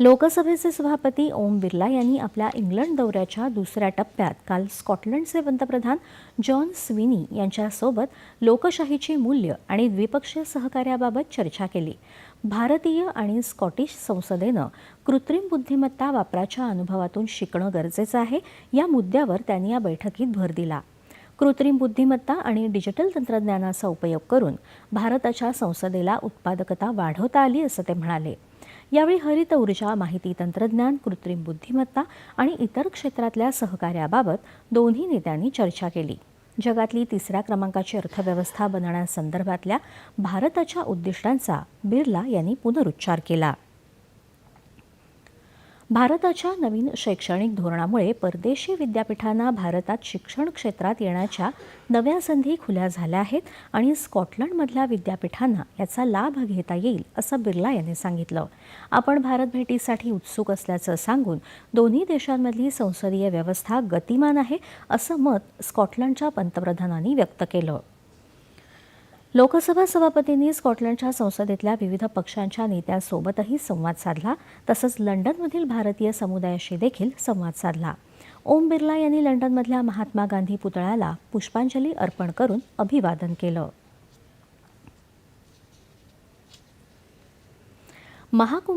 लोकसभेचे सभापती ओम बिर्ला यांनी आपल्या इंग्लंड दौऱ्याच्या दुसऱ्या टप्प्यात काल स्कॉटलंडचे पंतप्रधान जॉन स्विनी यांच्यासोबत लोकशाहीची मूल्य आणि द्विपक्षीय सहकार्याबाबत चर्चा केली. भारतीय आणि स्कॉटिश संसदेनं कृत्रिम बुद्धिमत्ता वापराच्या अनुभवातून शिकणं गरजेचं आहे या मुद्द्यावर त्यांनी या बैठकीत भर दिला. कृत्रिम बुद्धिमत्ता आणि डिजिटल तंत्रज्ञानाचा उपयोग करून भारताच्या संसदेला उत्पादकता वाढवता आली असं ते म्हणाले. यावेळी हरित ऊर्जा माहिती तंत्रज्ञान कृत्रिम बुद्धिमत्ता आणि इतर क्षेत्रातल्या सहकार्याबाबत दोन्ही नेत्यांनी चर्चा केली. जगातली तिसऱ्या क्रमांकाची अर्थव्यवस्था बनण्यासंदर्भातल्या भारताच्या उद्दिष्टांचा बिर्ला यांनी पुनरुच्चार केला. भारताच्या नवीन शैक्षणिक धोरणामुळे परदेशी विद्यापीठांना भारतात शिक्षण क्षेत्रात येण्याच्या नव्या संधी खुल्या झाल्या आहेत आणि स्कॉटलंडमधल्या विद्यापीठांना याचा लाभ घेता येईल असं बिर्ला यांनी सांगितलं. आपण भारत भेटीसाठी उत्सुक असल्याचं सांगून दोन्ही देशांमधली संसदीय व्यवस्था गतिमान आहे असं मत स्कॉटलंडच्या पंतप्रधानांनी व्यक्त केलं. लोकसभा सभापतींनी स्कॉटलंडच्या संसदेतल्या विविध पक्षांच्या नेत्यांसोबतही संवाद साधला. तसंच लंडनमधील भारतीय समुदायाशी देखील संवाद साधला. ओम बिर्ला यांनी लंडनमधल्या महात्मा गांधी पुतळ्याला पुष्पांजली अर्पण करून अभिवादन केलं. महाकुंभ